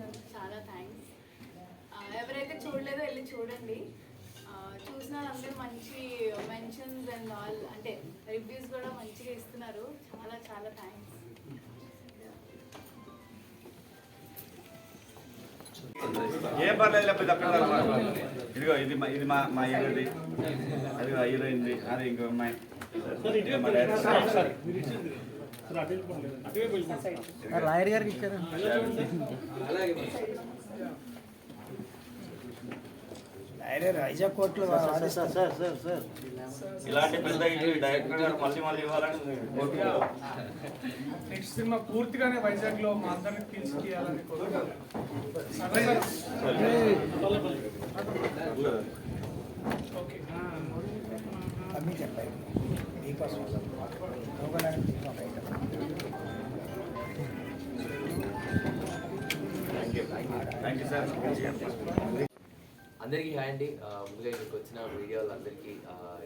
చేసినందుకు చాలా థ్యాంక్స్ ఎవరైతే చూడలేదో వెళ్ళి చూడండి. చూసిన వాళ్ళందరూ మంచి మెన్షన్స్ అండ్ ఆల్ అంటే రివ్యూస్ కూడా మంచిగా ఇస్తున్నారు. చాలా చాలా థ్యాంక్స్ ఏం పర్లేదు. ఇదిగో ఇది మా ఇది మా మా హీరోది. అది హీరోయిన్ది. అది ఇంకో అమ్మాయి. ఇది మా డైరెక్టర్. లాయర్ గారికి ఇచ్చారు లాయర్ వైజాగ్ కోర్టులో వాదిస్తారు. సార్ సార్ సార్ ఇలాంటి పెద్ద ఇది డైరెక్టర్ గారు మళ్ళీ మళ్ళీ ఇవ్వాలని కోరుకుంటున్నాం. నెక్స్ట్ సినిమా పూర్తిగానే వైజాగ్లో మా అందరికి తీసుకెళ్ళాలని కోరుకుంటున్నాను సరే సార్ ఓకే అన్నీ చెప్పాయి మీకోసం అందరికీ హాయ్ అండి. ముందుగా ఇక్కడికి వచ్చిన వీడియోలు అందరికీ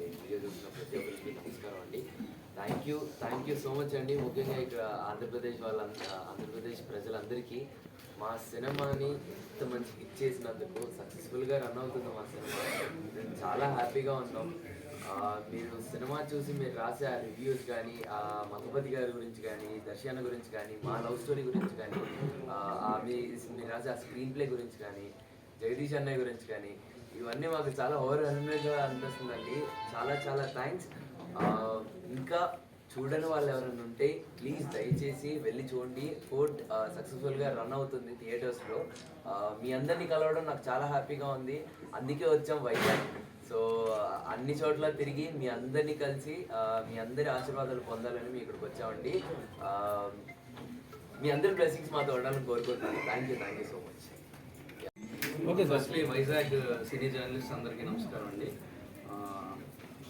ఈ వీడియో చూసిన ప్రతి ఒక్కరికి తీసుకురావు అండి thank you thank you so much అండి. ముఖ్యంగా ఇక్కడ ఆంధ్రప్రదేశ్ వాళ్ళ ఆంధ్రప్రదేశ్ ప్రజలందరికీ మా సినిమాని ఇంత మంచి హిట్ చేసినందుకు సక్సెస్ఫుల్గా రన్ అవుతుంది మా సినిమా. మేము చాలా హ్యాపీగా ఉన్నాం. మీరు సినిమా చూసి మీరు రాసే ఆ రివ్యూస్ కానీ ఆ మగపతి గారి గురించి కానీ దర్శన గురించి కానీ మా లవ్ స్టోరీ గురించి కానీ ఆ, మీ మీరు రాసే ఆ స్క్రీన్ ప్లే గురించి కానీ జగదీష్ అన్నయ్య గురించి కానీ ఇవన్నీ మాకు చాలా ఓవర్గా అనిపిస్తుందండి. చాలా చాలా థ్యాంక్స్ ఇంకా చూడని వాళ్ళు ఎవరైనా ఉంటే ప్లీజ్ దయచేసి వెళ్ళి చూడండి. ఫోర్ట్ సక్సెస్ఫుల్గా రన్ అవుతుంది థియేటర్స్లో మీ అందరినీ కలవడం నాకు చాలా హ్యాపీగా ఉంది. అందుకే వచ్చాం వైజాగ్. సో అన్ని చోట్ల తిరిగి మీ అందరినీ కలిసి మీ అందరి ఆశీర్వాదాలు పొందాలని మీ ఇక్కడికి వచ్చామండి. మీ అందరి బ్లెస్సింగ్స్ మాతో ఉండాలని కోరుకుంటున్నాను. Thank you thank you so much okay firstly Vizag cine journalist అందరికీ నమస్కారం అండి.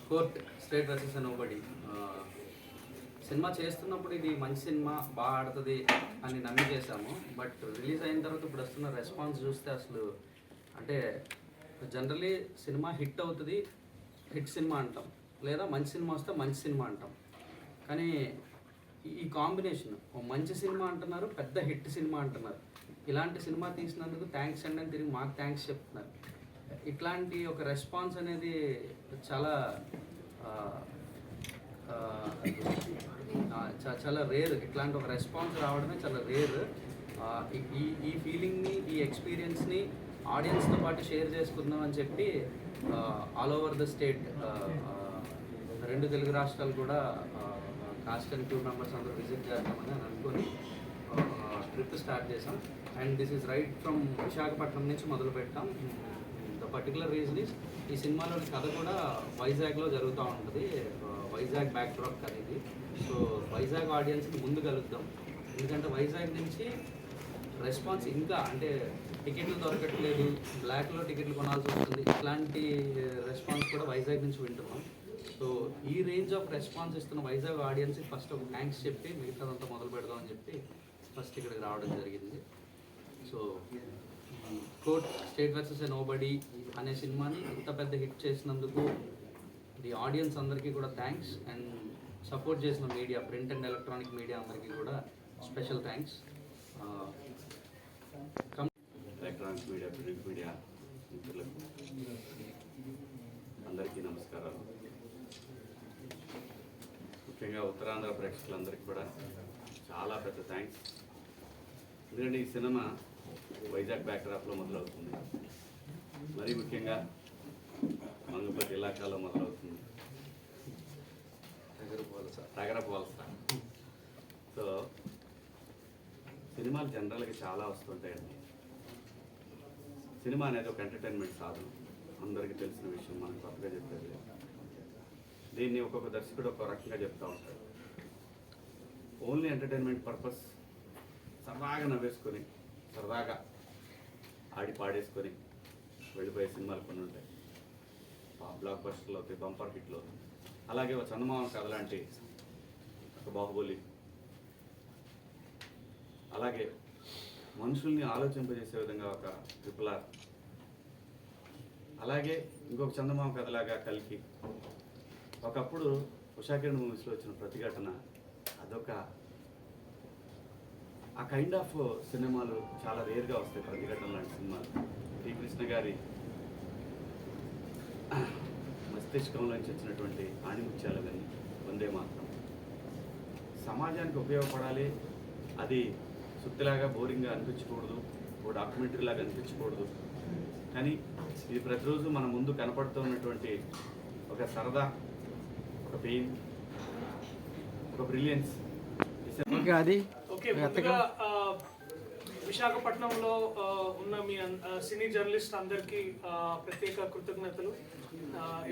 Court state versus nobody cinema చేస్తున్నప్పుడు ఇది మంచి సినిమా బాగా ఆడుతుంది అని నమ్మి చేశాము. బట్ రిలీజ్ అయిన తర్వాత ఇప్పుడు వస్తున్న రెస్పాన్స్ చూస్తే అసలు అంటే జనరలీ సినిమా హిట్ అవుతుంది హిట్ సినిమా అంటాం. లేదా మంచి సినిమా వస్తే మంచి సినిమా అంటాం. కానీ ఈ- కాంబినేషన్ ఓ మంచి సినిమా అంటున్నారు పెద్ద హిట్ సినిమా అంటున్నారు. ఇలాంటి సినిమా తీసినందుకు థ్యాంక్స్ అండి అని తిరిగి మాకు థ్యాంక్స్ చెప్తున్నారు. ఇట్లాంటి ఒక రెస్పాన్స్ అనేది చాలా చాలా రేర్. ఇట్లాంటి ఒక రెస్పాన్స్ రావడమే చాలా రేర్. ఈ ఈ ఫీలింగ్ని ఈ ఎక్స్పీరియన్స్ని ఆడియన్స్తో పాటు షేర్ చేసుకుందాం అని చెప్పి ఆల్ ఓవర్ ద స్టేట్ రెండు తెలుగు రాష్ట్రాలు కూడా కాస్ట్ అండ్ క్రూ మెంబర్స్ అందరూ విజిట్ చేద్దామని అని అనుకొని ట్రిప్ స్టార్ట్ చేసాం and this is right from Visakhapatnam నుంచి మొదలు పెట్టాం. ద పర్టికులర్ రీజన్ ఇస్ ఈ సినిమాలోని కథ కూడా వైజాగ్లో జరుగుతూ ఉంటుంది. వైజాగ్ బ్యాక్ డ్రాప్ కథ ఇది. సో వైజాగ్ ఆడియన్స్ని ముందు కలుద్దాం. ఎందుకంటే వైజాగ్ నుంచి రెస్పాన్స్ ఇంకా అంటే టికెట్లు దొరకట్లేదు బ్లాక్లో టికెట్లు కొనాల్సి వస్తుంది. ఇట్లాంటి రెస్పాన్స్ కూడా వైజాగ్ నుంచి వింటున్నాం. సో ఈ రేంజ్ ఆఫ్ రెస్పాన్స్ ఇస్తున్న వైజాగ్ ఆడియన్స్ ఫస్ట్ ఒక థ్యాంక్స్ చెప్పి మిగతాదంతా మొదలు పెడదామని చెప్పి ఫస్ట్ ఇక్కడికి రావడం జరిగింది. So court state versus nobody అనే సినిమాని ఇంత పెద్ద హిట్ చేసినందుకు ది ఆడియన్స్ అందరికీ కూడా థ్యాంక్స్ అండ్ సపోర్ట్ చేసిన media print and electronic media అందరికీ కూడా special thanks electronic media print media మిత్రులకు అందరికీ నమస్కారాలు. ముఖ్యంగా ఉత్తరాంధ్ర ప్రేక్షకులందరికీ కూడా చాలా పెద్ద థ్యాంక్స్ ఎందుకంటే ఈ సినిమా వైజాగ్ బ్యాక్డ్రాప్లో మొదలవుతుంది. మరీ ముఖ్యంగా మంగపతి ఇలాకాలో మొదలవుతుంది. నగరపు వలస. సో సినిమాలు జనరల్గా చాలా వస్తుంటాయండి. సినిమా అనేది ఒక ఎంటర్టైన్మెంట్ సాధనం. అందరికీ తెలిసిన విషయం మనం కొత్తగా చెప్పేది దీన్ని ఒక్కొక్క దర్శకుడు ఒక రకంగా చెప్తూ ఉంటాడు. ఓన్లీ ఎంటర్టైన్మెంట్ పర్పస్ సరదాగా నవ్వేసుకొని సరదాగా ఆడి పాడేసుకొని వెళ్ళిపోయే సినిమాలు కొన్ని ఉంటాయి. బ్లాక్ బస్టర్లు అవుతాయి బంపర్ హిట్లు అవుతాయి అలాగే ఒక చందమామ కథ లాంటి ఒక బాహుబలి అలాగే మనుషుల్ని ఆలోచింపజేసే విధంగా ఒక ట్రిపుల్ అలాగే ఇంకొక చందమామ కథలాగా కలికి ఒకప్పుడు ఉషాకిరణ్ మూవీస్లో వచ్చిన ప్రతిఘటన అదొక ఆ కైండ్ ఆఫ్ సినిమాలు చాలా రేర్గా వస్తాయి ప్రతిఘటన లాంటి సినిమాలు. శ్రీ కృష్ణ గారి మస్తిష్కంలోంచి వచ్చినటువంటి ఆణిముత్యాలు కానీ వందే మాత్రం. సమాజానికి ఉపయోగపడాలి అది సుత్తిలాగా బోరింగ్గా అనిపించకూడదు ఓ డాక్యుమెంటరీ లాగా అనిపించకూడదు. కానీ ఇది ప్రతిరోజు మన ముందు కనపడుతూ ఉన్నటువంటి ఒక సరదా ఒక పెయిన్ ఒక బ్రిలియన్స్ ఓకే అది విశాఖపట్నంలో ఉన్న మీ సినీ జర్నలిస్ట్ అందరికీ ప్రత్యేక కృతజ్ఞతలు.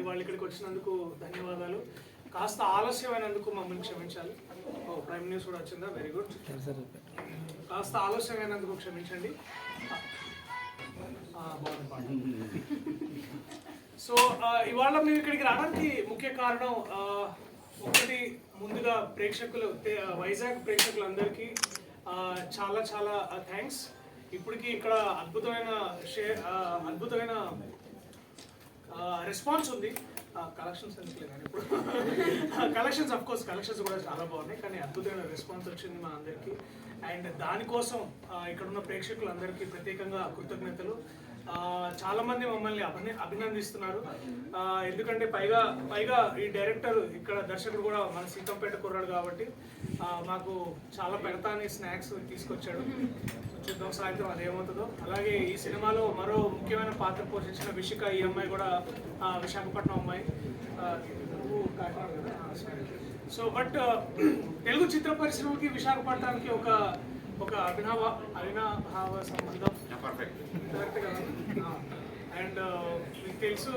ఇవాళ ఇక్కడికి వచ్చినందుకు ధన్యవాదాలు. కాస్త ఆలస్యమైనందుకు మమ్మల్ని క్షమించాలి. ఓ ప్రైమ్ న్యూస్ కూడా వచ్చిందా? వెరీ గుడ్ కాస్త ఆలస్యమైనందుకు క్షమించండి. సో ఇవాళ మేము ఇక్కడికి రావడానికి ముఖ్య కారణం ఒకటి ముందుగా ప్రేక్షకులు వైజాగ్ ప్రేక్షకులందరికీ చాలా చాలా థ్యాంక్స్ ఇప్పటికి ఇక్కడ అద్భుతమైన షేర్ అద్భుతమైన రెస్పాన్స్ ఉంది. కలెక్షన్స్ ఎందుకులే కానీ ఇప్పుడు కలెక్షన్స్ అఫ్ కోర్స్ కలెక్షన్స్ కూడా చాలా బాగున్నాయి. కానీ అద్భుతమైన రెస్పాన్స్ వచ్చింది మా అందరికీ. అండ్ దానికోసం ఇక్కడున్న ఇక్కడ ఉన్న ప్రేక్షకులందరికీ ప్రత్యేకంగా కృతజ్ఞతలు. చాలామంది చాలా మంది మమ్మల్ని అభిన అభినందిస్తున్నారు. ఎందుకంటే పైగా పైగా ఈ డైరెక్టర్ ఇక్కడ దర్శకుడు కూడా మన సీతంపేట కుర్రాడు కాబట్టి మాకు చాలా పెడతాని స్నాక్స్ తీసుకొచ్చాడు. చూద్దాం సాయంత్రం అది ఏమవుతుందో. అలాగే ఈ సినిమాలో మరో ముఖ్యమైన పాత్ర పోషించిన విషిక ఈ అమ్మాయి కూడా విశాఖపట్నం అమ్మాయి. సో బట్ తెలుగు చిత్ర పరిశ్రమకి విశాఖపట్నానికి ఒక ఒక అభినవ అవినాభావ సంబంధం. పర్ఫెక్ట్ అండ్ మీకు తెలుసు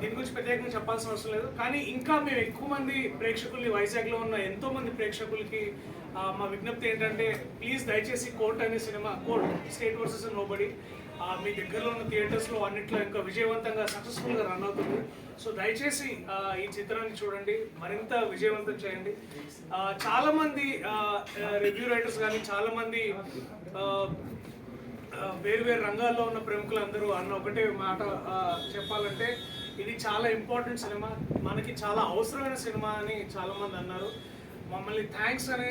దీని గురించి ప్రత్యేకంగా చెప్పాల్సిన అవసరం లేదు. కానీ ఇంకా మేము ఎక్కువ మంది ప్రేక్షకుల్ని వైజాగ్లో ఉన్న ఎంతో మంది ప్రేక్షకులకి మా విజ్ఞప్తి ఏంటంటే ప్లీజ్ దయచేసి కోర్ట్ అనే cinema court state versus nobody మీ దగ్గరలో ఉన్న థియేటర్స్లో అన్నిట్లో ఇంకా విజయవంతంగా సక్సెస్ఫుల్గా రన్ అవుతుంది. సో దయచేసి ఈ చిత్రాన్ని చూడండి మరింత విజయవంతం చేయండి. చాలామంది రివ్యూ రైటర్స్ కానీ చాలామంది వేరు వేరు రంగాల్లో ఉన్న ప్రముఖులందరూ అన్న ఒకటే మాట చెప్పాలంటే ఇది చాలా ఇంపార్టెంట్ సినిమా మనకి చాలా అవసరమైన సినిమా అని చాలా మంది అన్నారు. మమ్మల్ని థ్యాంక్స్ అని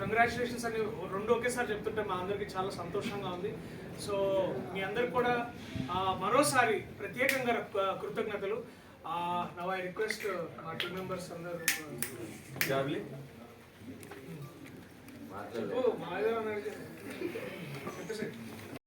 కంగ్రాచులేషన్స్ అని రెండు ఒకేసారి చెప్తుంటే మా అందరికీ చాలా సంతోషంగా ఉంది. సో మీ అందరికి కూడా ఆ, మరోసారి ప్రత్యేకంగా కృతజ్ఞతలు. నవ్ ఐ రిక్వెస్ట్ మా టీమ్ మెంబర్స్ అందరూ చెప్పు, మా ఏదో అన్నారు.